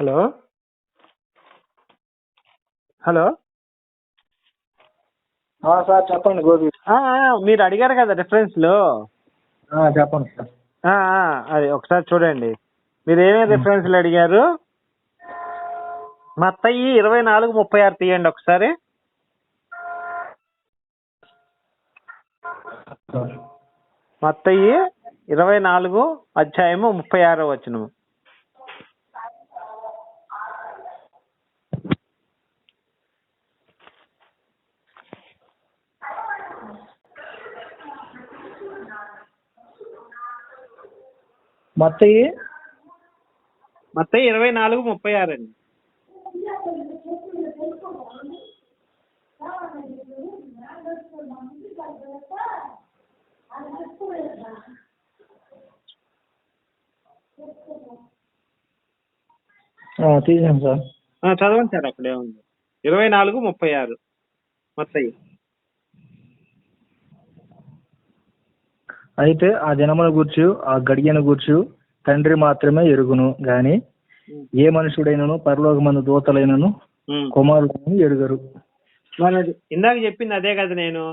Hello? Hello? Sir చెప్పండి గోపి. మీరు అడిగారు కదా రిఫరెన్స్లు చెప్పండి సార్. అది ఒకసారి చూడండి. మీరు ఏమేమి రిఫరెన్స్లు అడిగారు? మత్తయి ఇరవై నాలుగు ముప్పై ఆరు తీయండి ఒకసారి. మత్తయి ఇరవై నాలుగు అధ్యాయము ముప్పై ఆరో వచనము. మత్తయి మత్తయి ఇరవై నాలుగు ముప్పై ఆరు అండి. తీసాను సార్. చదవండి సార్ అక్కడే ఉంది ఇరవై నాలుగు ముప్పై ఆరు. మత్తయి అయితే ఆ దినమును గూర్చి ఆ గడియను గూర్చి తండ్రి మాత్రమే ఎరుగును గాని ఏ మనుషుడైనను పరలోకమందు దూతలైనను ఉమ్. కుమారుడైనను ఎరుగరు. ఇందాక చెప్పింది అదే కదా నేను.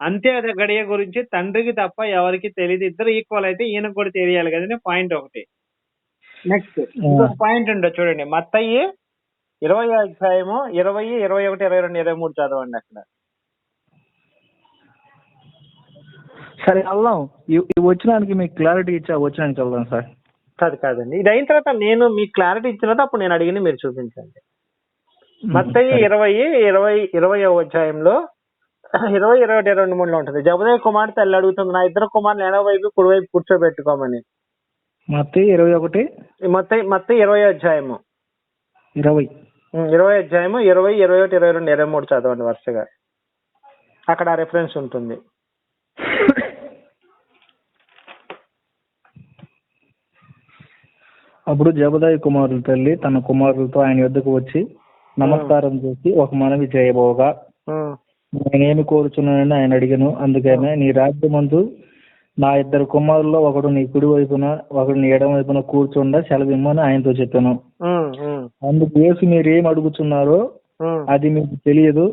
అంతే అదే గడియ గురించి తండ్రికి తప్ప ఎవరికి తెలియదు ఇద్దరు ఈక్వల్ అయితే ఈయనకు కూడా తెలియాలి కదండి పాయింట్ ఒకటి. నెక్స్ట్ ఇంకొక పాయింట్ ఉండో చూడండి. మత్తయ్యి ఇరవై అధ్యాయము ఇరవై ఇరవై ఒకటి ఇరవై రెండు ఇరవై మూడు చదవండి అక్కడ. సరే వెళ్దాం. వచ్చినానికి మీకు క్లారిటీ ఇచ్చా వచ్చినానికి వెళ్దాం సార్. కాదు కాదండి. ఇది అయిన తర్వాత నేను మీకు క్లారిటీ ఇచ్చిన తర్వాత అప్పుడు నేను అడిగింది మీరు చూపించండి. మత్తయి. ఇరవై ఇరవై ఇరవై అధ్యాయంలో ఇరవై ఇరవై ఒకటి ఇరవై రెండు మూడులో ఉంటుంది. జబదయ్య కుమార్తె తల్లి అడుగుతుంది నా ఇద్దరు కుమారులు ఎడవ వైపు కుడివైపు కూర్చోబెట్టుకోమని. మత్తయి ఇరవై ఒకటి. మత్తయి మత్తయి ఇరవై అధ్యాయము. ఇరవై. ఇరవై అధ్యాయము ఇరవై ఇరవై ఒకటి ఇరవై రెండు ఇరవై మూడు చదవండి వరుసగా. అక్కడ రెఫరెన్స్ ఉంటుంది. అప్పుడు జబదాయి కుమారుల తల్లి తన కుమారులతో ఆయన యొద్దకు వచ్చి నమస్కారం చేసి ఒక మనవి చేయబోగా. నేనేమి కోరుచున్నానని ఆయన అడిగాను. అందుకనే నీ రాజ్యమందు నా ఇద్దరు కుమారుల్లో ఒకడు నీ కుడి వైపున ఒకడు నీ ఎడమ వైపున కూర్చుండా సెలవిమ్మని ఆయనతో చెప్పాను. అందుకు యేసు మీరు ఏం అడుగుతున్నారో అది మీకు తెలియదు.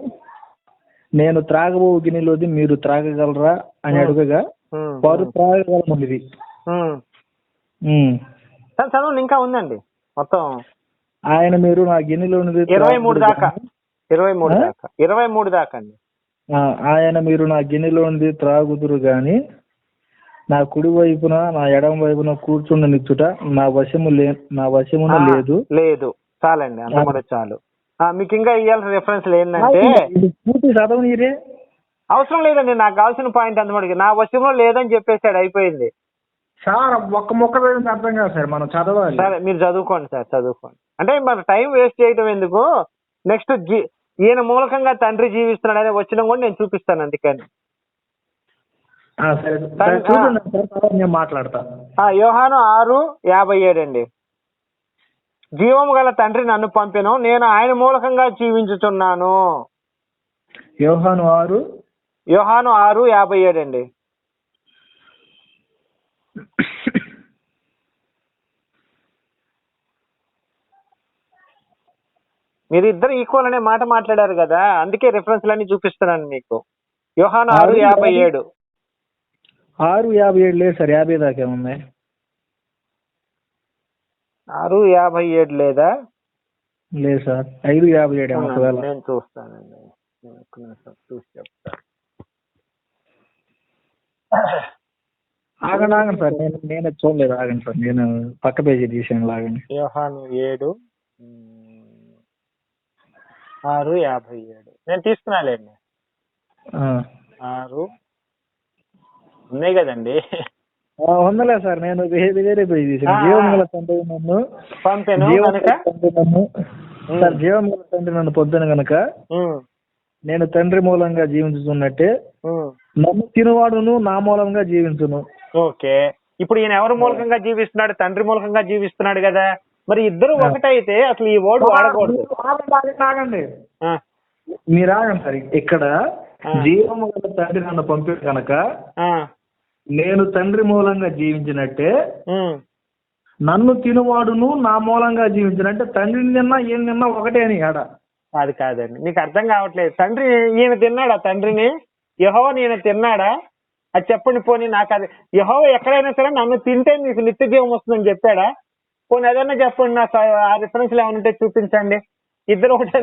నేను త్రాగబో గిన్నెలోది మీరు త్రాగగలరా అని అడుగగా వారు త్రాగగలమనిది. చ- చదవండి ఇంకా ఉందండి. మొత్తం ఆయన మీరు నా గిన్నెలోనిది ఇరవై మూడు దాకా. ఇరవై మూడు? దాకా. ఇరవై మూడు దాకా అండి ఆయన మీరు నా గిన్నెలోనిది త్రాగుదురు గాని నా కుడి వైపున నా ఎడమ వైపున కూర్చుండ నిచ్చుట నా వశము లే నా వశమున లేదు. లేదు. చాలండి. అంత. కూడా చాలు. మీకు ఇంకా ఇవ్వాల్సిన రిఫరెన్స్ ఏంటంటే పూర్తి చదవనీరే. అవసరం లేదండి. నాకు కావాల్సిన పాయింట్ అంత మటుకు. నా వశంలో లేదని చెప్పేసాడు. అయిపోయింది. సార్ ఒక్క మొక్క అర్థం కాదు సార్ మనం చదవాలి. సరే మీరు చదువుకోండి సార్ చదువుకోండి. అంటే మన టైం వేస్ట్ చేయడం ఎందుకు? నెక్స్ట్ ఈయన మూలకంగా తండ్రి జీవిస్తున్నాడు అనే వచ్చిన కూడా నేను చూపిస్తాను అందుకని. నేను మాట్లాడతా. యోహాను ఆరు యాభై ఏడు అండి. జీవము గల తండ్రి నన్ను పంపెను నేను ఆయన మూలకంగా జీవించుతున్నాను యోహాను ఆరు. యోహాను ఆరు యాభై ఏడు అండి. మీరు ఇద్దరు ఈక్వల్ అనే మాట మాట్లాడారు కదా అందుకే రిఫరెన్స్ అన్ని చూపిస్తున్నాను మీకు. యోహాను ఆరు యాభై ఏడు. ఆరు యాభై ఏడు లేదు సార్ యాభై దాకా ఉంది ఆరు యాభై ఏడు లేదా? లేదు సార్ ఐదు యాభై ఏడు నేను చూస్తానండి. చూసి చెప్తాను ఆగండి ఆగండి సార్. నేను నేను చూడలేదు ఆగండి సార్. నేను పక్క పేజీ తీసాను ఆగండి యోహాను ఏడు ఆరు యాభై ఏడు. నేను తీసుకున్నాలేండి. ఆరు. ఉన్నాయి కదండి. ఉందలే సార్. నేను వేరే వేరే పేజీ తీసాను ఆ, జీవం ఆ. గల తండ్రి నన్ను పంపెను నన్ను సార్ జీవం గల తండ్రి నన్ను పొద్దున గనక నేను తండ్రి మూలంగా జీవించుతున్నట్టే నన్ను తినువాడును నా మూలంగా జీవించును. ఓకే. ఇప్పుడు ఈయన ఎవరి మూలకంగా జీవిస్తున్నాడు? తండ్రి మూలకంగా జీవిస్తున్నాడు కదా. మరి ఇద్దరు. ఒకటైతే అసలు ఈ వర్డ్ వాడకూడదు. ఆగండి, మీరు ఆగండి సార్. ఇక్కడ. జీవము గల తండ్రి నన్ను పంపాడు కనుక నేను తండ్రి మూలంగా జీవించినట్టే నన్ను తినువాడును నా మూలంగా జీవించను అంటే తండ్రిని తిన్నా ఏం తిన్నా ఒకటే అని ఆడ. అది కాదండి. మీకు అర్థం కావట్లేదు. తండ్రి ఈయన తిన్నాడా? తండ్రిని? యహోవ ఈయన తిన్నాడా? అది చెప్పండి పోనీ నాకు అది యహోవ ఎక్కడైనా సరే నన్ను తింటే మీకు నిత్య జీవం వస్తుందని చెప్పాడా? పోనీ ఏదన్నా చెప్పండి నాకు ఆ- రిఫరెన్స్ ఏమైనా ఉంటే చూపించండి. ఇద్దరు ఒకటే ఆ,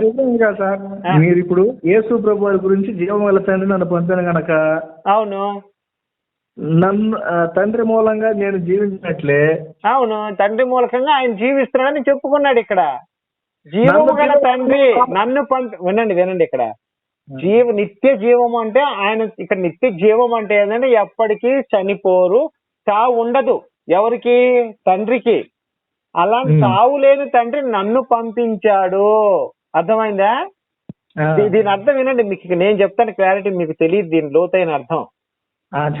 విధంగా సార్. మీరు ఇప్పుడు యేసు ప్రభు వారి గురించి జీవం వల్ల తండ్రి నన్ను పంపాను గనక అవును. నన్ను తండ్రి మూలంగా నేను జీవించినట్లే అవును తండ్రి మూలకంగా ఆయన జీవిస్తున్నాడని చెప్పుకున్నాడు ఇక్కడ. జీవము గల తండ్రి నన్ను పంపి వినండి వినండి ఇక్కడ. జీవ నిత్య జీవం అంటే ఆయన ఇక్కడ నిత్య జీవం అంటే ఏంటంటే ఎప్పటికీ చనిపోరు చావు ఉండదు ఎవరికి? తండ్రికి. అలాంటి. చావు లేని తండ్రి నన్ను పంపించాడు. అర్థమైందా? దీని అర్థం వినండి మీకు నేను చెప్తాను క్లారిటీ మీకు తెలియదు దీని లోతైన అర్థం.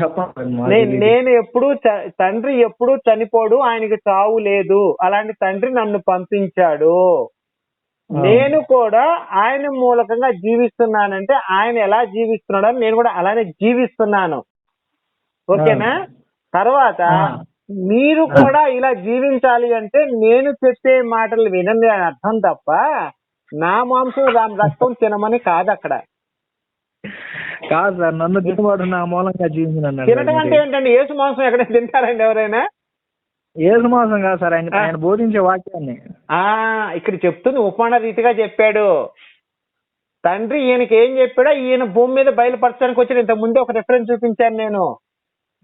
చెప్పండి నేను ఎప్పుడు తండ్రి ఎప్పుడు చనిపోడు ఆయనకి చావు లేదు. అలాంటి తండ్రి నన్ను పంపించాడు. నేను కూడా ఆయన మూలకంగా జీవిస్తున్నానంటే ఆయన ఎలా జీవిస్తున్నాడో నేను కూడా అలానే జీవిస్తున్నాను. ఓకేనా? తర్వాత. మీరు కూడా ఇలా జీవించాలి అంటే నేను చెప్పే మాటలు వినండి అని అర్థం తప్ప నా మాంసం రా- రక్తం తినమని కాదు అక్కడ. కాదు సార్ నన్ను తినవాడు నా మూలంగా జీవించిన తినటం అంటే ఏంటండి? ఏసు మాంసం ఎక్కడైనా తింటారండి ఎవరైనా? ఏసు మాసం కాదు సార్ ఆయన. ఆయన బోధించే వాక్యాన్ని. ఆ ఇక్కడ చెప్తుంది ఉపమాన రీతిగా చెప్పాడు. తండ్రి ఈయనకి ఏం చెప్పాడో ఈయన భూమి మీద బయలుపరచడానికి వచ్చాడు ఇంత ముందే ఒక రిఫరెన్స్ చూపించాను నేను.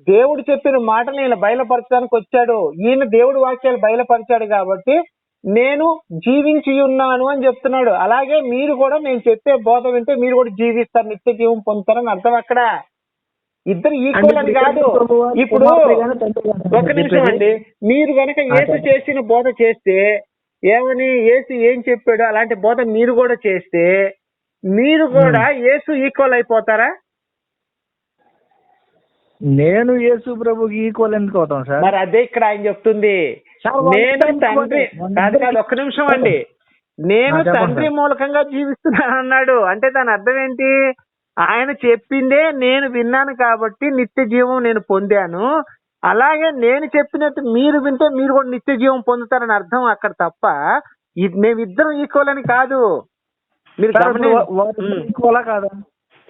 దేవుడు చెప్పిన మాటలు ఈయన బయలుపరచడానికి వచ్చాడు. ఈయన దేవుడి వాక్యాలు బయలుపరిచాడు కాబట్టి నేను జీవించి ఉన్నాను అని చెప్తున్నాడు. అలాగే మీరు కూడా నేను చెప్పే బోధ వింటే మీరు కూడా జీవిస్తారు నిత్య జీవం పొందుతారని అర్థం అక్కడ. ఇద్దరు ఈక్వల్ అని కాదు. ఇప్పుడు ఒక నిమిషం అండి. మీరు గనక యేసు చేసిన బోధ చేస్తే ఏమని యేసు ఏం చెప్పాడో అలాంటి బోధ మీరు కూడా చేస్తే మీరు కూడా యేసు ఈక్వల్ అయిపోతారా? నేను యేసు ప్రభుకి ఈక్వల్ ఎందుకు అవుతాం సార్? మరి అదే ఇక్కడ ఆయన చెప్తుంది. నేను తండ్రి కాదు కాదు ఒక్క నిమిషం అండి. నేను తండ్రి. మూలకంగా జీవిస్తున్నాను అన్నాడు అంటే దాని అర్థం ఏంటి? ఆయన చెప్పిందే నేను విన్నాను కాబట్టి నిత్య జీవం నేను పొందాను. అలాగే నేను చెప్పినట్టు మీరు వింటే మీరు కూడా నిత్య జీవం పొందుతారని అర్థం అక్కడ తప్ప మేమిద్దరం ఈక్వల్ అని కాదు. మీరు కాదా?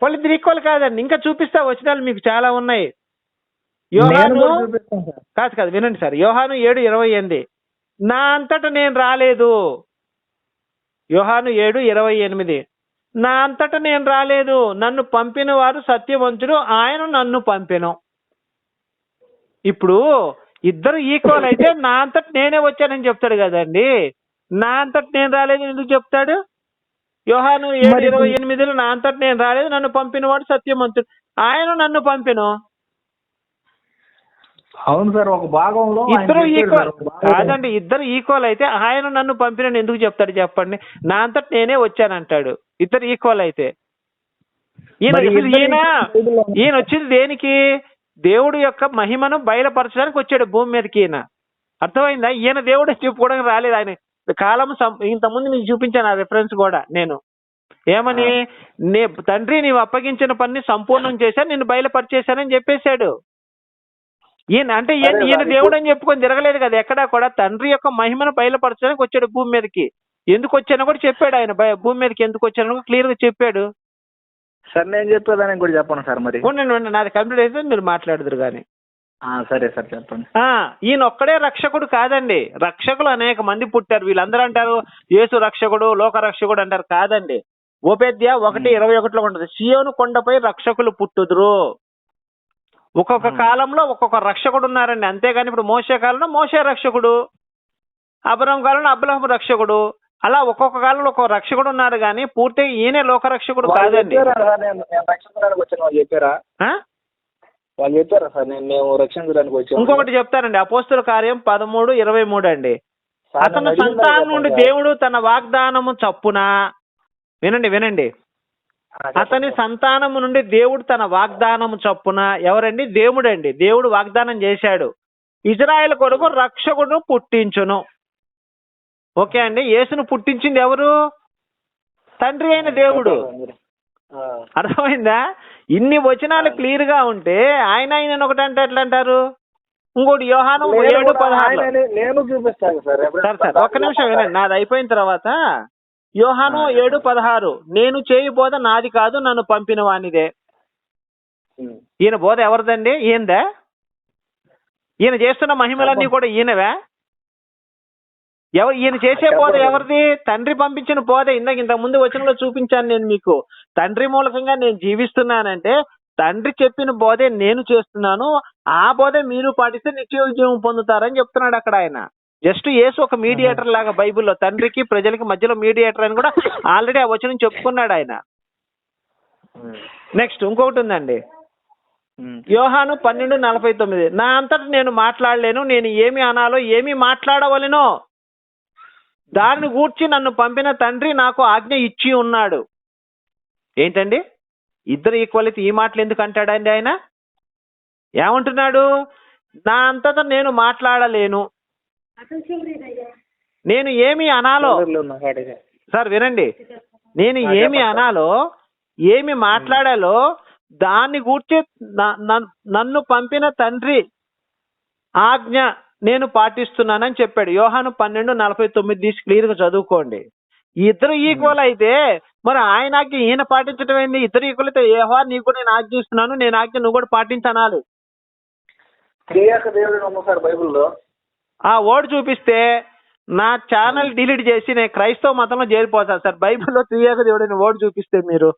వాళ్ళిద్దరు ఈక్వల్ కాదండి. ఇంకా చూపిస్తా వచనాలు మీకు చాలా ఉన్నాయి. నేను యోహాను కాదు కాదు వినండి సార్. యోహాను ఏడు ఇరవై ఎనిమిది. నా అంతటా నేను రాలేదు. యోహాను ఏడు ఇరవై ఎనిమిది. నా అంతటా నేను రాలేదు. నన్ను పంపిన వారు సత్యవంతుడు. ఆయన నన్ను పంపెను. ఇప్పుడు ఇద్దరు ఈక్వల్ అయితే నా అంతట నేనే వచ్చానని చెప్తాడు కదండి. నా అంతట నేను రాలేదు ఎందుకు చెప్తాడు? యోహాను ఏడు ఇరవై ఎనిమిదిలో నా అంతట నేను రాలేదు. నన్ను పంపిన వాడు సత్యవంతుడు. ఆయన నన్ను పంపెను. అవును సార్ ఒక భాగంలో ఇద్దరు ఈక్వల్. కాదండి ఇద్దరు ఈక్వల్ అయితే ఆయన నన్ను పంపిన ఎందుకు చెప్తాడు చెప్పండి. నా అంతట నేనే వచ్చానంటాడు. ఇద్దరు ఈక్వల్ అయితే. ఈయన ఈయన. ఈయన వచ్చింది దేనికి? దేవుడు యొక్క మహిమను బయలుపరచడానికి వచ్చాడు భూమి మీదకి ఈయన. అర్థమైందా? ఈయన దేవుడు చెప్పుకోవడానికి రాలేదు. ఆయన కాలం ఇంతకుముందు మీకు చూపించాను ఆ రిఫరెన్స్ కూడా నేను. ఏమని? నే తండ్రి నీవు అప్పగించిన పని సంపూర్ణం చేశాను నిన్ను బయలుపరిచేశానని చెప్పేశాడు. ఈయన అంటే ఈయన ఈయన దేవుడు అని చెప్పుకొని తిరగలేదు కదా ఎక్కడా కూడా. తండ్రి యొక్క మహిమను బయలుపరచడానికి వచ్చాడు భూమి మీదకి. ఎందుకు వచ్చానో కూడా చెప్పాడు ఆయన. భూమి మీదకి ఎందుకు వచ్చానో క్లియర్గా చెప్పాడు. సార్ నేను చెప్పేదానికి కూడా చెప్పను సార్ మరి. ఉండండి ఉండండి, నాది కంప్లీట్ అయితే మీరు మాట్లాడుదురు కానీ సరే సార్ చెప్పండి. ఈయన ఒక్కడే రక్షకుడు కాదండి. రక్షకులు అనేక మంది పుట్టారు. వీళ్ళందరూ అంటారు యేసు రక్షకుడు లోక రక్షకుడు అంటారు. కాదండి. ఓపేద్య ఒకటి ఇరవై ఒకటిలో ఉంటుంది. సియోను కొండపై రక్షకులు పుట్టుదురు. ఒక్కొక్క. కాలంలో ఒక్కొక్క రక్షకుడు ఉన్నారండి. అంతేగాని ఇప్పుడు మోసే కాలంలో మోసే రక్షకుడు. అబ్రహం కాలంలో అబ్రహం రక్షకుడు. అలా ఒక్కొక్క కాలంలో ఒక్కొక్క రక్షకుడు ఉన్నారు కానీ పూర్తిగా ఈయనే లోక రక్షకుడు వాళ్ళు కాదండి చెప్పారా వాళ్ళు చెప్పారా? సార్ నేను మేము రక్షించడానికి వచ్చాము. ఇంకొకటి చెప్తారండి అపోస్తుల కార్యం పదమూడు ఇరవై మూడు అండి. అతని సంతానం నుండి. దేవుడు తన వాగ్దానము చప్పున వినండి వినండి. అతని. సంతానము నుండి దేవుడు తన వాగ్దానము చప్పున ఎవరండి? దేవుడండి. దేవుడు వాగ్దానం చేశాడు. ఇజ్రాయెల్ కొడుకు రక్షకుడు పుట్టించును. ఓకే అండి. యేసును పుట్టించింది ఎవరు? తండ్రి అయిన దేవుడు. అర్థమైందా? ఇన్ని వచనాలు క్లియర్గా ఉంటే ఆయన ఆయన ఒకటి అంటే ఎట్లా అంటారు? ఇంకోటి యోహాను ఏడు పదహారు నేను చూపిస్తాను సార్. Sir sir. ఒక్క నిమిషం వినండి. నాది అయిపోయిన తర్వాత యోహాను. ఏడు పదహారు. నేను చేయి బోధ నాది కాదు నన్ను పంపిన వానిదే. ఈయన బోధ ఎవరిదండి? ఈయనదే ఈయన చేస్తున్న మహిమలన్నీ కూడా ఈయనవే? ఎవరు ఈయన చేసే బోధ ఎవరిది? తండ్రి పంపించిన బోధ. ఇందాక ఇంతకు ముందు వచనంలో చూపించాను నేను మీకు. తండ్రి మూలకంగా నేను జీవిస్తున్నానంటే తండ్రి చెప్పిన బోధే నేను చేస్తున్నాను. ఆ బోధే మీరు పాటిస్తే నిత్య ఉద్యోగం పొందుతారని చెప్తున్నాడు అక్కడ ఆయన. జస్ట్ యేసు ఒక మీడియేటర్ లాగా బైబిల్లో తండ్రికి ప్రజలకి మధ్యలో మీడియేటర్ అని కూడా ఆల్రెడీ ఆ వచనం చెప్పుకున్నాడు ఆయన. నెక్స్ట్ ఇంకొకటి ఉందండి. యోహాను పన్నెండు నలభై తొమ్మిది. నా అంతట నేను మాట్లాడలేను నేను ఏమి అనాలో ఏమి మాట్లాడవలెనో దానిని గూర్చి నన్ను పంపిన తండ్రి నాకు ఆజ్ఞ ఇచ్చి ఉన్నాడు. ఏంటండి? ఇద్దరు ఈక్వాలిటీ ఈ మాటలు ఎందుకు అంటాడండి ఆయన? ఏమంటున్నాడు? నా అంతటా నేను మాట్లాడలేను. నేను ఏమి అనాలో. సార్ వినండి. నేను ఏమి. అనాలో ఏమి మాట్లాడాలో దాన్ని గూర్చి నన్ను పంపిన తండ్రి ఆజ్ఞ నేను పాటిస్తున్నానని చెప్పాడు. యోహాను పన్నెండు నలభై తొమ్మిది తీసి క్లియర్గా చదువుకోండి. ఇద్దరు ఈక్వల్ అయితే మరి ఆయన ఆజ్ఞ ఈయన పాటించడం ఏంది? ఇద్దరు ఈక్వల్ అయితే ఏహో నీకు కూడా నేను ఆజ్ఞ ఇస్తున్నాను నేను ఆజ్ఞ నువ్వు కూడా పాటించనాలి. సార్ బైబిల్లో. ఆ ఓడి చూపిస్తే నా ఛానల్ డిలీట్ చేసి నేను క్రైస్తవ మతంలో చేరిపోతాను సార్. బైబిల్లో త్రియేక దేవుడిని ఓడి చూపిస్తే మీరు.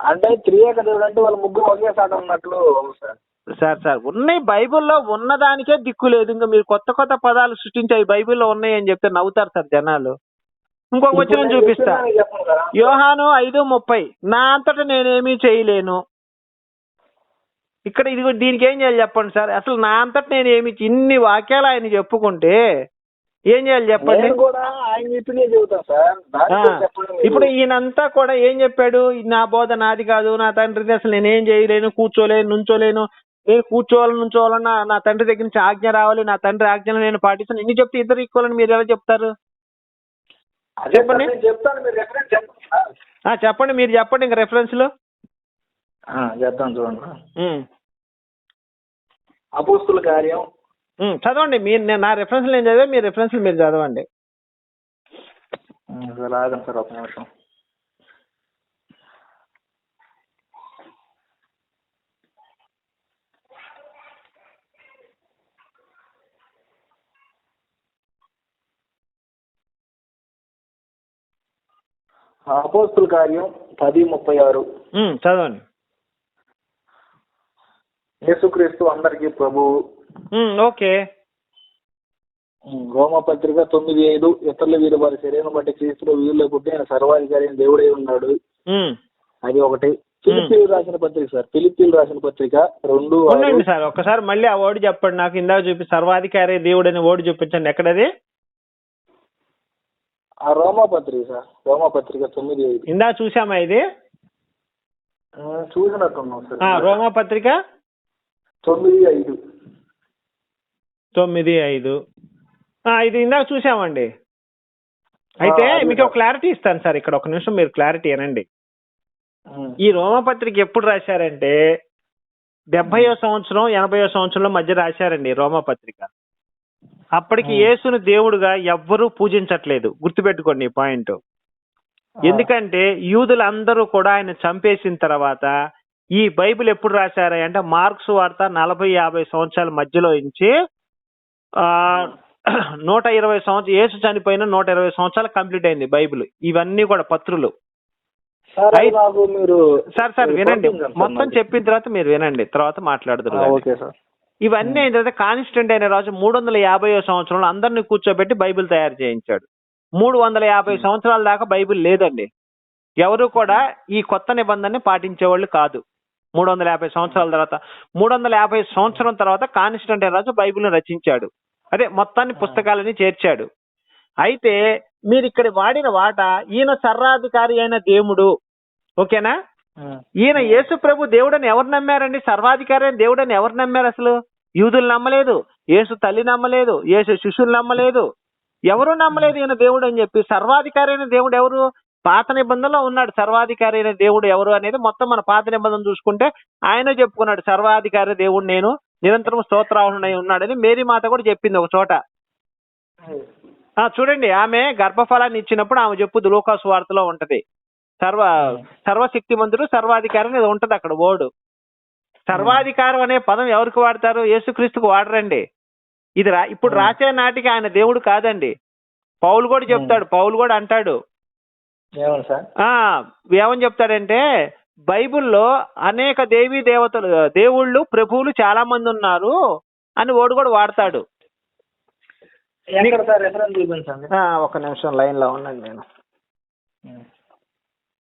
అంటే త్రియేక దేవుడు అంటే వాళ్ళు ముగ్గురు ఒకే సాట ఉన్నట్లు సార్. సార్ సార్ ఉన్నాయి బైబిల్లో ఉన్నదానికే దిక్కు లేదు. ఇంకా మీరు కొత్త కొత్త పదాలు సృష్టించాయి బైబిల్లో ఉన్నాయి అని చెప్తే నవ్వుతారు సార్ జనాలు. ఇంకొక నేను చూపిస్తా. యోహాను ఐదు ముప్పై. నా అంతటా నేనేమీ చేయలేను. ఇక్కడ ఇది దీనికి ఏం చేయాలి చెప్పండి సార్? అసలు నా అంతటా నేను ఏమి ఇన్ని వాక్యాలు ఆయన చెప్పుకుంటే ఏం చేయాలి చెప్పండి. ఇప్పుడు ఈయనంతా కూడా ఏం చెప్పాడు? నా బోధ నాది కాదు నా తండ్రిది అసలు నేనేం చేయలేను కూర్చోలేను నుంచోలేను నేను కూర్చోవాలి నుంచోవాలన్నా నా తండ్రి దగ్గర నుంచి ఆజ్ఞ రావాలి నా తండ్రి ఆజ్ఞను నేను పాటిస్తాను. ఇన్ని చెప్తే ఇద్దరు ఈక్వల్ మీరు ఎలా చెప్తారు? చెప్పండి. చెప్పండి మీరు చెప్పండి ఇంకా రెఫరెన్స్లో. ఆ, చెప్తాను చూడండి అపోస్తుల కార్యం. చదవండి మీరు నేను నా రెఫరెన్స్ నేను చదివా మీ రెఫరెన్స్ మీరు చదవండి. ఉమ్, సార్ ఆగండి సార్ ఒక నిమిషం. అపోస్తుల కార్యం పది ముప్పై ఆరు. చదవండి. యేసుక్రీస్తు అందరికీ ప్రభువు. ఉమ్, ఓకే. ఉమ్, రోమపత్రిక తొమ్మిది ఐదు ఇతరుల వీరి వారి శరీరం బట్టి క్రీస్తులో వీరిలో పుట్టిన సర్వాధికారి అయిన దేవుడై ఉన్నాడు. అది ఒకటి. ఫిలిప్పీలు రాసిన పత్రిక సార్. ఫిలిప్పీలు రాసిన పత్రిక రెండు. ఉండండి సార్. ఒకసారి మళ్ళీ ఆ ఓడి చెప్పండి. నాకు ఇందాక చూపి సర్వాధికారి దేవుడు అని ఓడి చూపించండి. ఎక్కడది? ఆ రోమా పత్రిక సార్ రోమా పత్రిక తొమ్మిది ఐదు. ఇందా చూసామా ఇది? చూసినట్టున్నాం ఆ, సార్. రోమా పత్రిక తొమ్మిది ఐదు. తొమ్మిది ఐదు. ఇది ఇందాక చూసామండి అయితే మీకు ఒక క్లారిటీ ఇస్తాను సార్ ఇక్కడ ఒక నిమిషం మీరు క్లారిటీ అనండి. ఈ రోమపత్రిక ఎప్పుడు రాశారంటే డెబ్బయో సంవత్సరం ఎనభయో సంవత్సరంలో మధ్య రాశారండి రోమపత్రిక. అప్పటికి. యేసును దేవుడుగా ఎవ్వరూ పూజించట్లేదు. గుర్తుపెట్టుకోండి ఈ పాయింట్. ఎందుకంటే యూదులందరూ కూడా ఆయన చంపేసిన తర్వాత ఈ బైబిల్ ఎప్పుడు రాశారు అంటే మార్క్స్ వార్త నలభై యాభై సంవత్సరాల మధ్యలో ఆ నూట ఇరవై సంవత్సరం యేసు చనిపోయిన నూట ఇరవై సంవత్సరాలు కంప్లీట్ అయింది బైబిల్. ఇవన్నీ కూడా పత్రులు. సార్ సార్ సార్ వినండి. మొత్తం. చెప్పిన తర్వాత మీరు వినండి. తర్వాత మాట్లాడుతున్నారు ఓకే సార్. ఇవన్నీ అయిన తర్వాత కాన్స్టెంట్ అయిన రాజు మూడు వందల యాభై సంవత్సరంలో అందరినీ కూర్చోబెట్టి బైబిల్ తయారు చేయించాడు. మూడు వందల యాభై సంవత్సరాల దాకా బైబిల్ లేదండి. ఎవరు కూడా ఈ కొత్త నిబంధనని పాటించేవాళ్ళు కాదు. మూడు వందల యాభై సంవత్సరాల తర్వాత మూడు వందల యాభై సంవత్సరం తర్వాత కాన్స్టెంట్ అయిన రాజు బైబిల్ని రచించాడు. అదే మొత్తాన్ని పుస్తకాలని చేర్చాడు. అయితే మీరు ఇక్కడ వాడిన వాట ఈయన సర్వాధికారి అయిన దేవుడు. ఓకేనా? ఈయన యేసు ప్రభు దేవుడని ఎవరు నమ్మారండి? సర్వాధికారి దేవుడని ఎవరు నమ్మారు అసలు? యూదులు నమ్మలేదు యేసు తల్లి నమ్మలేదు యేసు శిష్యులు నమ్మలేదు. ఎవరు నమ్మలేదు ఈయన దేవుడు అని చెప్పి? సర్వాధికారి అయిన దేవుడు ఎవరు? పాత నిబంధనలో ఉన్నాడు. సర్వాధికారి అయిన దేవుడు ఎవరు అనేది మొత్తం మన పాత నిబంధన చూసుకుంటే ఆయన చెప్పుకున్నాడు. సర్వాధికారి దేవుడు నేను నిరంతరం స్తోత్రాహుడై ఉన్నాడని మేరీ మాత కూడా చెప్పింది ఒక చోట. ఆ చూడండి ఆమె గర్భఫలాన్ని ఇచ్చినప్పుడు ఆమె చెప్పుద్ది లూకాసు వార్తలో ఉంటది. సర్వ సర్వశక్తిమంతుడు సర్వాధికారి అనేది ఉంటది అక్కడ ఓడు సర్వాధికారం అనే పదం ఎవరికి వాడతారు? యేసుక్రీస్తుకు వాడరండి. ఇది రా ఇప్పుడు. రాసే నాటికి ఆయన దేవుడు కాదండి. పౌలు కూడా చెప్తాడు పౌలు కూడా అంటాడు. ఏమని సార్? ఆ ఏమని చెప్తాడంటే బైబిల్లో అనేక దేవీ దేవతలు దేవుళ్ళు ప్రభువులు చాలా మంది ఉన్నారు అని ఓడు కూడా వాడతాడు. ఒక నిమిషం లైన్లో ఉండండి నేను.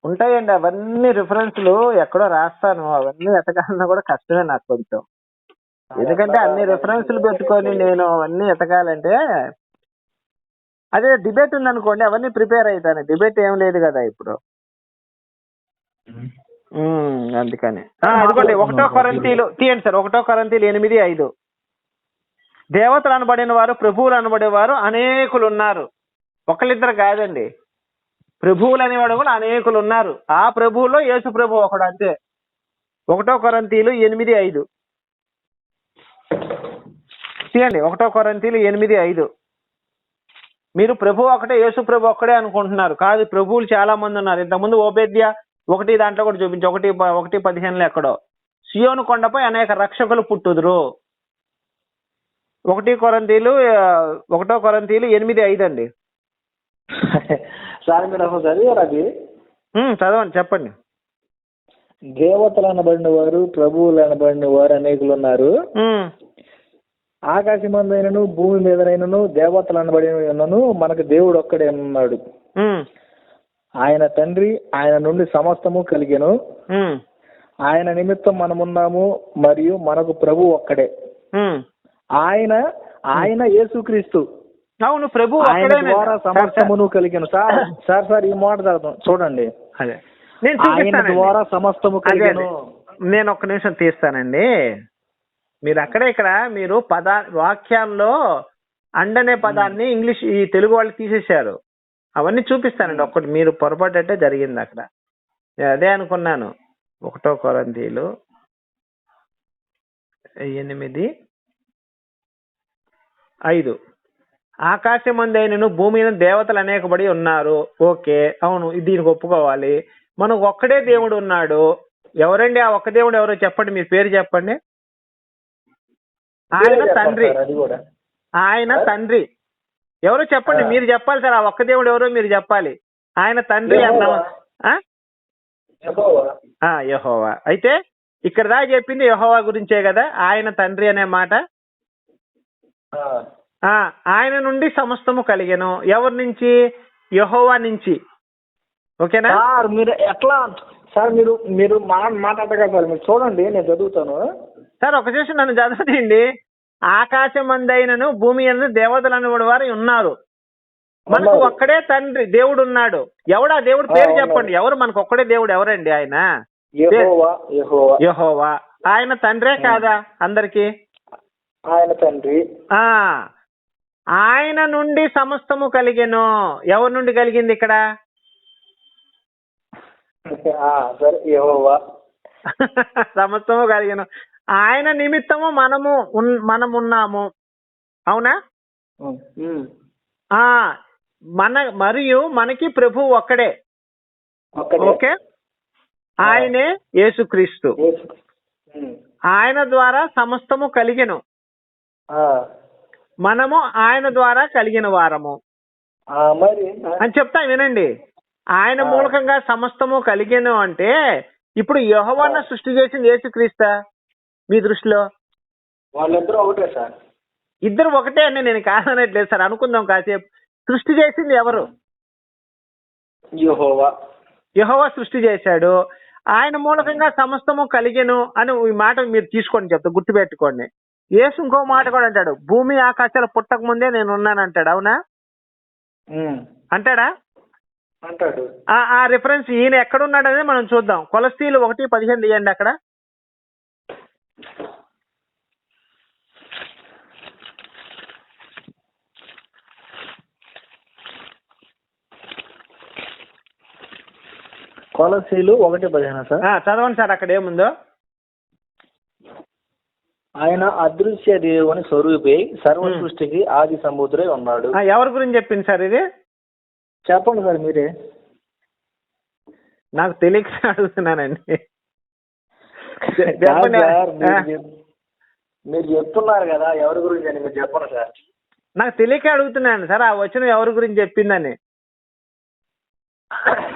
ఉంటాయండి. అవన్నీ రిఫరెన్స్లు ఎక్కడో రాస్తాను. అవన్నీ ఎతకాలన్నా కూడా కష్టమే నాకు కొంచెం. ఎందుకంటే అన్ని రిఫరెన్స్లు పెట్టుకొని నేను అవన్నీ ఎతకాలంటే అదే డిబేట్ ఉందనుకోండి అవన్నీ ప్రిపేర్ అవుతాను డిబేట్ ఏం లేదు కదా ఇప్పుడు. అందుకని. అదిగోండి ఒకటో కొరంతీలు. తీయండి సార్ ఒకటో కొరంతీలు ఎనిమిది ఐదు. దేవతలు అనబడిన వారు ప్రభువులు అనబడేవారు అనేకులు ఉన్నారు ఒకళ్ళిద్దరు కాదండి. ప్రభువులు అనేవాడు కూడా అనేకులు ఉన్నారు. ఆ ప్రభువులో యేసు ప్రభు ఒకడు అంతే. ఒకటో కొరంతీలు ఎనిమిది ఐదు. తీయండి ఒకటో కొరంతీలు ఎనిమిది ఐదు. మీరు ప్రభు ఒకటే యేసు ప్రభు ఒక్కడే అనుకుంటున్నారు. కాదు ప్రభువులు చాలా మంది ఉన్నారు. ఇంతకుముందు ఓపేద్య ఒకటి దాంట్లో కూడా చూపించి ఒకటి ఒకటి పదిహేనులో ఎక్కడో. సియోను కొండపై అనేక రక్షకులు పుట్టుదురు. ఒకటి కొరంతీలు ఒకటో కొరంతీలు ఎనిమిది ఐదు అండి. సార్ మీరు అసలు చదివారు అది? చదవండి చెప్పండి. దేవతలు అనబడిన వారు ప్రభువులు అనబడిన వారు అనేకులు ఉన్నారు ఆకాశమందైనను భూమి మీదనైనను దేవతలు అనబడినను మనకు దేవుడు ఒక్కడే ఉన్నాడు. ఆయన తండ్రి ఆయన నుండి సమస్తము కలిగెను. ఆయన నిమిత్తం మనమున్నాము మరియు మనకు ప్రభు ఒక్కడే. ఆయన ఆయన యేసుక్రీస్తు. అవును ప్రభు ఆయన. ద్వారా సమస్తమును కలిగెను సార్ సార్ సార్ ఈ మాట చూడండి. అదే. నేను ఆయన చూపిస్తానండి. ద్వారా సమస్తము కలిగెను. నేను ఒక్క నిమిషం తీస్తానండి. మీరు అక్కడే ఇక్కడ మీరు పద వాక్యాల్లో అండనే పదాన్ని ఇంగ్లీష్ ఈ తెలుగు వాళ్ళు తీసేశారు. అవన్నీ చూపిస్తానండి. ఒక్కటి మీరు పొరపాటు జరిగింది అక్కడ. అదే అనుకున్నాను. ఒకటో కొరంతీలు ఎనిమిది ఐదు. ఆకాశమందైనను భూమి మీద దేవతలు అనేకబడి ఉన్నారు. ఓకే అవును దీనికి ఒప్పుకోవాలి. మనకు ఒక్కడే దేవుడు ఉన్నాడు. ఎవరండి? ఆ ఒక్క దేవుడు ఎవరో చెప్పండి మీ పేరు చెప్పండి. ఆయన తండ్రి. ఆయన తండ్రి. ఎవరో చెప్పండి మీరు చెప్పాలి సార్ ఆ ఒక్క దేవుడు ఎవరో మీరు చెప్పాలి. ఆయన తండ్రి అన్నాం ఆ? యెహోవా. అయితే ఇక్కడ దా చెప్పింది యెహోవా గురించే కదా ఆయన తండ్రి అనే మాట? ఆయన నుండి సమస్తము కలిగెను. ఎవరి నుంచి? యెహోవా నుంచి. ఓకేనా? సార్ మీరు ఎట్లా సార్ మీరు మీరు మాట మాట్లాడగలరు సార్ మీరు చూడండి నేను చదువుతాను. సార్ ఒక చేసి నన్ను చదవదండి ఆకాశం మందైనను భూమి అందు దేవతలు అనేవాడు వారు ఉన్నారు. మనకు. ఒక్కడే తండ్రి దేవుడు ఉన్నాడు ఎవడా దేవుడు? పేరు. చెప్పండి. ఎవరు? మనకు ఒక్కడే దేవుడు ఎవరండి ఆయన? యెహోవా. ఆయన తండ్రే కాదా అందరికి? ఆయన తండ్రి. ఆ ఆయన నుండి సమస్తము కలిగెను. ఎవరి నుండి కలిగింది ఇక్కడ? ఆ, సరే యెహోవా. సమస్తము కలిగెను. ఆయన నిమిత్తము మనము ఉన్- మనమున్నాము. అవునా? మన మరియు మనకి ప్రభు ఒక్కడే. ఒక్కడే. ఓకే? ఆయనే యేసుక్రీస్తు. ఆయన ద్వారా సమస్తము కలిగెను. ఆ. మనము ఆయన ద్వారా కలిగిన వారము. అని చెప్తా వినండి. ఆయన. మూలకంగా సమస్తము కలిగెను అంటే ఇప్పుడు యహోవన్న సృష్టి చేసింది యేసుక్రీస్తా? మీ దృష్టిలో? వాళ్ళిద్దరూ ఒకటే సార్. ఇద్దరు ఒకటే అని నేను కాదనట్లేదు సార్. అనుకుందాం కాసేపు. సృష్టి చేసింది ఎవరు? యెహోవా. యహోవా సృష్టి చేశాడు. ఆయన మూలకంగా సమస్తము కలిగెను అని ఈ మాట మీరు తీసుకోండి చెప్తా గుర్తుపెట్టుకోండి. యేసు ఇంకో మాట కూడా అంటాడు భూమి ఆకాశాలు పుట్టక ముందే నేను ఉన్నాను అంటాడు అవునా. అంటాడా? అంటాడు. ఆ రిఫరెన్స్ ఈయన ఎక్కడున్నాడనేది మనం చూద్దాం. కొలస్తీలు ఒకటి పదిహేను తీయండి అక్కడ. కొలసీలు ఒకటి పదిహేను సార్? చదవండి సార్ అక్కడ ఏముందో. ఆయన అదృశ్య దేవుని స్వరూపి సర్వ సృష్టికి ఆది సముద్రే ఉన్నాడు. ఆ, ఎవరి గురించి చెప్పింది సార్ ఇది? చెప్పండి సార్ మీరే. నాకు తెలియక అడుగుతున్నానండి. కాదు చెప్పండి. సార్, మీరు ఆ, చెప్- మీరు చెప్తున్నారు కదా ఎవరి గురించి అని మీరు చెప్పండి సార్. నాకు తెలియక అడుగుతున్నాను సార్ ఆ వచనం ఎవరి గురించి చెప్పిందని.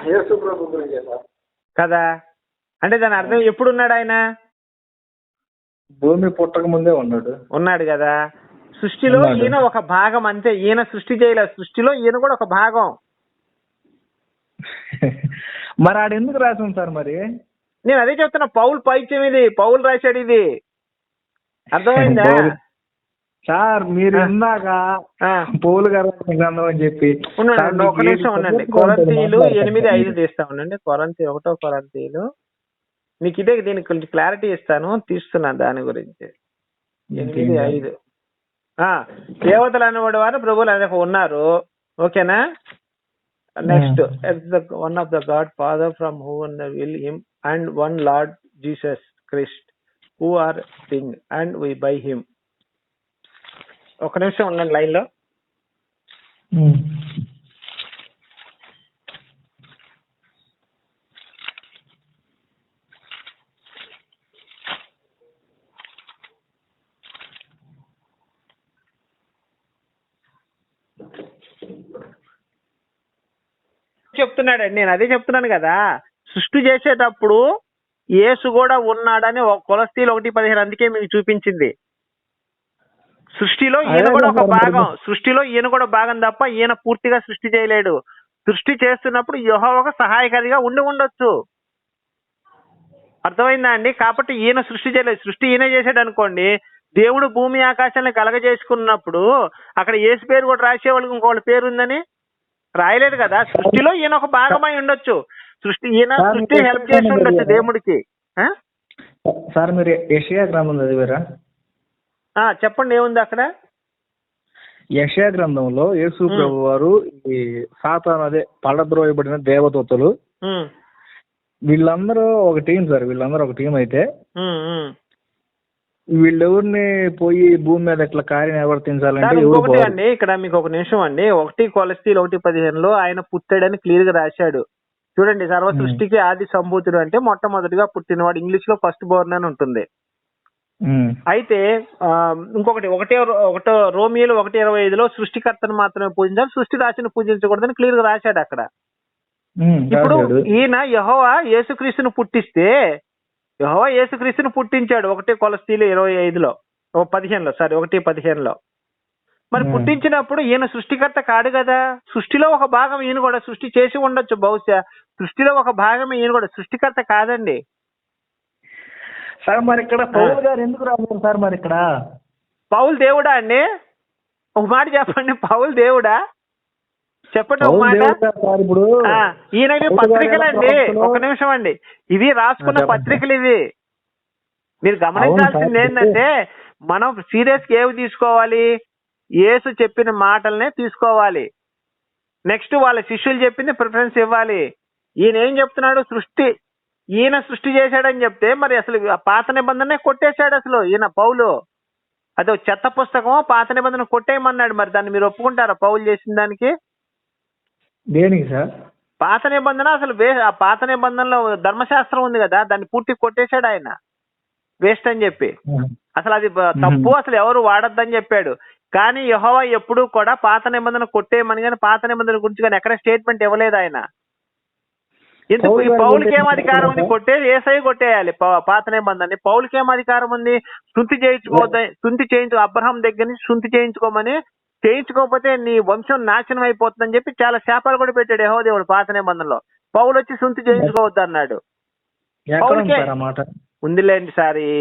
యేసు ప్రభు గురించి సార్. కదా? అంటే దాని అర్థం ఎప్పుడు ఉన్నాడు ఆయన? భూమి పుట్టక ముందే ఉన్నాడు. ఉన్నాడు కదా. సృష్టిలో. ఈయన ఒక భాగం అంతే. ఈయన సృష్టి చేయలేదు సృష్టిలో ఈయన కూడా ఒక భాగం. మరి ఆడ ఎందుకు రాసాం సార్ మరి? నేను అదే చెప్తున్నా. పౌల్ పైత్యం ఇది. పౌల్ రాశాడు ఇది. అర్థమైందా? సార్ మీరు. ఇందాక. పౌలు గారు గ్రంథం అని చెప్పి ఒక నిమిషం ఉండండి. మాట్లాడతాను. ఎనిమిది ఐదు తీస్తా ఉండండి. కొరంతి ఒకటో కొరంతీయులు మీకు ఇదే దీనికి కొంచెం క్లారిటీ ఇస్తాను తీస్తున్నాను దాని గురించి. ఎనిమిది ఐదు. ఆ దేవతలు అనేవాడు వారు ప్రభువులు అనే ఉన్నారు. ఓకేనా? Next one of the God Father from who will him and one Lord Jesus Christ who are thing and we by him ఒక నిమిషం ఉండండి లైన్ చెప్తున్నాడండి నేను అదే చెప్తున్నాను కదా. సృష్టి చేసేటప్పుడు యేసు కూడా ఉన్నాడని ఒక కొలస్తీలు ఒకటి పదిహేను అందుకే మీకు చూపించింది. సృష్టిలో ఈయన కూడా ఒక భాగం. సృష్టిలో ఈయన కూడా భాగం తప్ప ఈయన పూర్తిగా సృష్టి చేయలేడు. సృష్టి చేస్తున్నప్పుడు యెహోవాకు సహాయకారిగా ఉండి ఉండొచ్చు. అర్థమైందా అండి? కాబట్టి ఈయన సృష్టి చేయలేదు. సృష్టి ఈయన చేసాడు అనుకోండి దేవుడు భూమి ఆకాశాన్ని కలగజేసుకున్నప్పుడు అక్కడ ఏసు పేరు కూడా రాసేవాళ్ళకి ఇంకోళ్ళ పేరు ఉందని రాయలేదు కదా సృష్టిలో ఈయన ఒక భాగమై ఉండొచ్చు సృష్టి ఈయన సృష్టి హెల్ప్ చేసి ఉండొచ్చు? దేవుడికి? సార్ మీరు యషయా గ్రంథం చదివారా ఆ, చెప్పండి ఏముంది అక్కడ యషయా గ్రంథంలో యేసు. ప్రభు వారు ఈ సాతాను అదే పడద్రోయబడిన దేవదూతలు వీళ్ళందరూ ఒక టీం సార్ వీళ్ళందరూ ఒక టీం అయితే. వీళ్ళెవరిని పోయి భూమి మీద ఇట్లా కార్యం నిర్వర్తించాలంటే ఇంకొకటి. అండి ఇక్కడ మీకు ఒక నిమిషం అండి ఒకటి కొలస్తీలు ఒకటి పదిహేనులో ఆయన పుట్టాడని క్లియర్గా రాశాడు చూడండి సర్వ. సృష్టికి ఆది సంభూతుడు అంటే మొట్టమొదటిగా పుట్టినవాడు ఇంగ్లీష్లో ఫస్ట్ బోర్న్ అని ఉంటుంది. అయితే ఇంకొకటి ఒకటే ఒకటో రోమియోలు ఒకటి ఇరవై ఐదులో సృష్టికర్తను మాత్రమే పూజించాలి సృష్టి రాశిని పూజించకూడదని క్లియర్గా రాశాడు అక్కడ ఇప్పుడు. ఈయన యహోవా యేసుక్రీస్తును పుట్టిస్తే యహోవా యేసుక్రీస్తును పుట్టించాడు. ఒకటి కొలస్తీలు ఇరవై ఐదులో. పదిహేనులో సారీ ఒకటి పదిహేనులో. మరి. పుట్టించినప్పుడు ఈయన సృష్టికర్త కాడు కదా. సృష్టిలో ఒక భాగం ఈయన కూడా సృష్టి చేసి ఉండొచ్చు బహుశా. సృష్టిలో ఒక భాగం ఈయన కూడా సృష్టికర్త కాదండి. సార్ మరి ఇక్కడ పౌలు గారు ఎందుకు రాశారు సార్ మరి ఇక్కడ? పౌలు దేవుడా అండి? ఒక మాట చెప్పండి. పౌలు దేవుడా? చెప్పండి ఒక మాట. ఇప్పుడు ఈయనవి పత్రికలండి? ఒక నిమిషం అండి. ఇవి రాసుకున్న. పత్రికలు ఇవి. మీరు గమనించాల్సింది. ఏంటంటే మనం సీరియస్గా ఏవి తీసుకోవాలి? యేసు చెప్పిన మాటలనే తీసుకోవాలి. నెక్స్ట్ వాళ్ళ శిష్యులు చెప్పింది ప్రిఫరెన్స్ ఇవ్వాలి. ఈయన ఏం చెప్తున్నాడు? సృష్టి. ఈయన సృష్టి చేశాడని చెప్తే మరి అసలు పాత నిబంధనే కొట్టేశాడు అసలు ఈయన పౌలు. అదో చెత్త పుస్తకం పాత నిబంధన కొట్టేయమన్నాడు మరి. దాన్ని మీరు ఒప్పుకుంటారా పౌలు చేసిన దానికి? దేనికి సార్? పాత నిబంధన అసలు వే ఆ పాత నిబంధనలో ధర్మశాస్త్రం ఉంది కదా దాన్ని పూర్తి కొట్టేశాడు ఆయన. వేస్ట్ అని చెప్పి. అసలు అది తప్పు అసలు ఎవరు వాడొద్దని చెప్పాడు. కానీ యహోవా ఎప్పుడూ కూడా పాత నిబంధన కొట్టేయమని కానీ పాత నిబంధన గురించి కానీ ఎక్కడ స్టేట్మెంట్ ఇవ్వలేదు ఆయన. ఎందుకు ఈ పౌలకి ఏం అధికారం ఉంది? కొట్టేది ఏసై కొట్టేయాలి పాత నిబంధనని. పౌలకి ఏం అధికారం ఉంది? శుద్ధి చేయించుకోవద్ద శుద్ధి చేయించు అబ్రహాం దగ్గర నుంచి శుద్ధి చేయించుకోమని చేయించుకోకపోతే నీ వంశం నాశనం అయిపోతుందని చెప్పి చాలా శాపాలు కూడా పెట్టాడు యహో దేవుడు పాత నిబంధనలో. పౌలు వచ్చి శుద్ధి చేయించుకోవద్దు అన్నాడు. ఉందిలేండి సార్ ఈ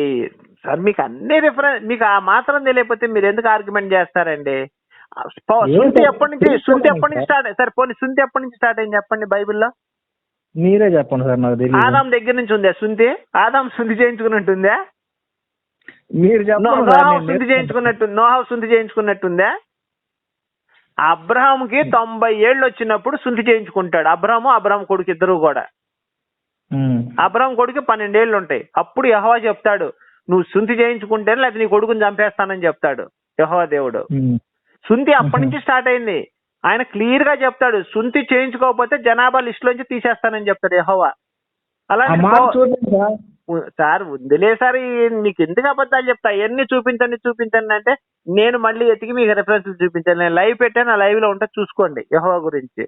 సార్ మీకు అన్ని రిఫరెన్స్ మీకు ఆ మాత్రం తెలియకపోతే మీరు ఎందుకు ఆర్గ్యుమెంట్ చేస్తారండి? సార్? ఎప్పటి నుంచి తెలుసుకోండి ఎప్పటి నుంచి స్టార్ట్ సార్ పోనీ శుద్ధి ఎప్పటి నుంచి స్టార్ట్ అయింది చెప్పండి బైబిల్లో? మీరే చెప్పండి సార్ నాకు తెలియదు ఆదాం దగ్గర నుంచి ఉందా శుద్ధి ఆదాం శుద్ధి చేయించుకున్నట్టుందా? మీరు చెప్పండి నేను శుద్ధి చేయించుకున్నట్టు నోహావు శుద్ధి చేయించుకున్నట్టుందా? అబ్రహాంకి తొంభై ఏళ్ళు వచ్చినప్పుడు శుద్ధి చేయించుకుంటాడు. అబ్రహాము అబ్రహాం కొడుకు ఇద్దరు కూడా. అబ్రహాం కొడుకు పన్నెండేళ్ళు ఉంటాయి అప్పుడు యహోవా చెప్తాడు నువ్వు శుంఠి చేయించుకుంటేనే లేకపోతే నీ కొడుకుని చంపేస్తానని చెప్తాడు యెహోవా దేవుడు. శుంఠి అప్పటి. నుంచి స్టార్ట్ అయింది. ఆయన క్లియర్గా చెప్తాడు శుంఠి చేయించుకోకపోతే జనాభా లిస్ట్ లోంచి తీసేస్తానని చెప్తాడు యెహోవా. అలాంటి చూడండి సార్ ఉందిలే సార్ మీకు ఎందుకు అబద్ధాలు చెప్తా? ఎన్ని చూపించండి చూపించండి అంటే నేను మళ్ళీ ఎతికి మీకు రెఫరెన్స్లు చూపించాను నేను లైవ్ పెట్టాను ఆ లైవ్లో ఉంటే చూసుకోండి యహోవా గురించి.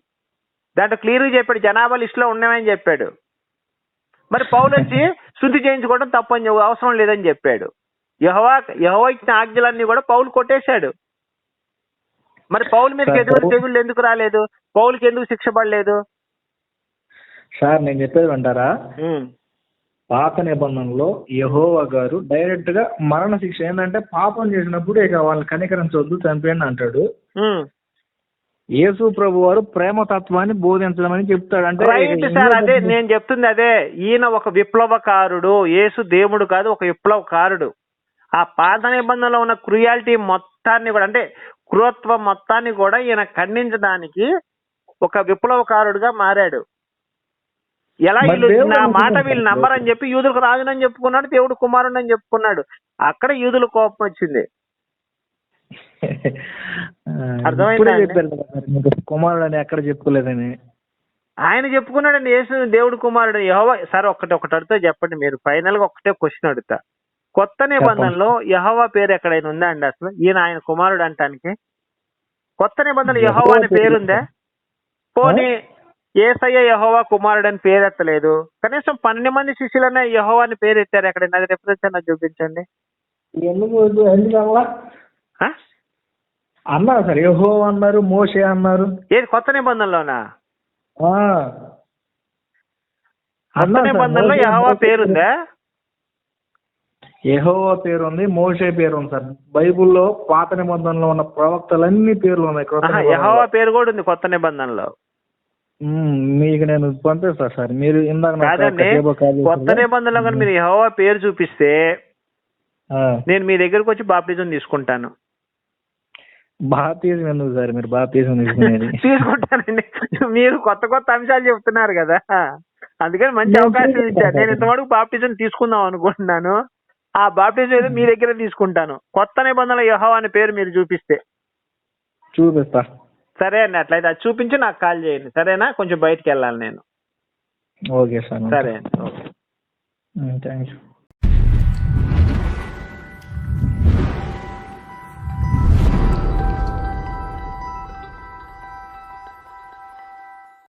దాంట్లో క్లియర్గా చెప్పాడు జనాభా లిస్ట్లో ఉన్నామని చెప్పాడు. మరి పౌలు వచ్చి శుద్ధి చేయించుకోవడం తప్పని అవసరం లేదని చెప్పాడు. యహోవా యహోవా ఇచ్చిన ఆజ్ఞలన్నీ కూడా పౌలు కొట్టేశాడు. మరి పౌలు ఎటువంటి పౌలు- తెగుళ్ళు ఎందుకు రాలేదు? పౌలుకి ఎందుకు శిక్ష పడలేదు? సార్ నేను చెప్పేది అంటారా. పాత నిబంధనలో యెహోవా గారు డైరెక్ట్గా మరణ శిక్ష ఏంటంటే పాపం చేసినప్పుడు ఇక వాళ్ళని కనికరించవద్దు చంపేయండి అంటాడు. యేసు ప్రభు వారు ప్రేమ తత్వాన్ని బోధించమని చెప్తాడు. అంటే రైట్ సార్ అదే నేను చెప్తుంది అదే. ఈయన ఒక విప్లవకారుడు యేసు దేవుడు కాదు ఒక విప్లవకారుడు. ఆ పాత నిబంధనలో ఉన్న క్రుయాలిటీ మొత్తాన్ని కూడా అంటే క్రూరత్వం మొత్తాన్ని కూడా ఈయన ఖండించడానికి ఒక విప్లవకారుడుగా మారాడు. ఎలా వీళ్ళు నా మాట వీళ్ళు నమ్మరని చెప్పి యూదులకు రాజునని చెప్పుకున్నాడు దేవుడు కుమారుడు అని చెప్పుకున్నాడు. అక్కడ యూదుల కోపం వచ్చింది. అర్థమైందా కుమారుడు అని ఎక్కడ చెప్పుకోలేదని. ఆయన చెప్పుకున్నాడండి యేసు దేవుడు కుమారుడు యహోవా సరే ఒక్కటి ఒకటి అడితే చెప్పండి మీరు. ఫైనల్గా ఒకటే క్వశ్చన్ అడుగుతా. కొత్త నిబంధనలో యహోవా పేరు ఎక్కడైనా ఉందా అండి అసలు? ఈయన ఆయన కుమారుడు అంటానికి? కొత్త నిబంధనలు యహోవా అని పేరు పేరుందా? పోనీ ఏసయ్య యహోవా కుమారుడు అని పేరు ఎత్తలేదు. కనీసం పన్నెండు మంది శిష్యులనే యహోవా అని పేరు ఎత్తారు. ఎక్కడైనా అది రెఫరెన్స్ అన్న చూపించండి? అన్నారు సార్. యహో అన్నారు మోషే అన్నారు. ఏది కొత్త నిబంధనలోనా. కొత్త నిబంధనలో యహోవా. పేరుందా యెహోవా పేరు ఉంది మోషే పేరు ఉంది సార్. బైబిల్లో పాత నిబంధనలో ఉన్న ప్రవక్తలన్నీ పేర్లు ఉన్నాయి. యెహోవా పేరు కూడా ఉంది కొత్త నిబంధనలో. మీకు నేను పంపిస్తా సార్. మీరు ఇందాక కాదండి కొత్త? నిబంధనలో కానీ మీరు యెహోవా పేరు చూపిస్తే. నేను మీ దగ్గరకు వచ్చి బాప్టిజం తీసుకుంటాను. బాప్తిజం ఎందుకు సార్? మీరు బాప్తిజం తీసుకునేది. తీసుకుంటానండి. మీరు కొత్త కొత్త అంశాలు చెప్తున్నారు కదా. అందుకని మంచి అవకాశం. ఇచ్చారు. నేను ఇంతవరకు బాప్టిజం తీసుకుందాం అనుకుంటున్నాను. ఆ బాప్టిజం ఏదో మీ దగ్గర తీసుకుంటాను. కొత్త నిబంధనల యహో అనే పేరు మీరు చూపిస్తే. చూపిస్తా. సరే అండి అట్లయితే అది చూపించి నాకు కాల్ చేయండి. సరేనా? కొంచెం బయటికి వెళ్ళాలి నేను. Okay sir. సరే అండి ఓకే. Thank you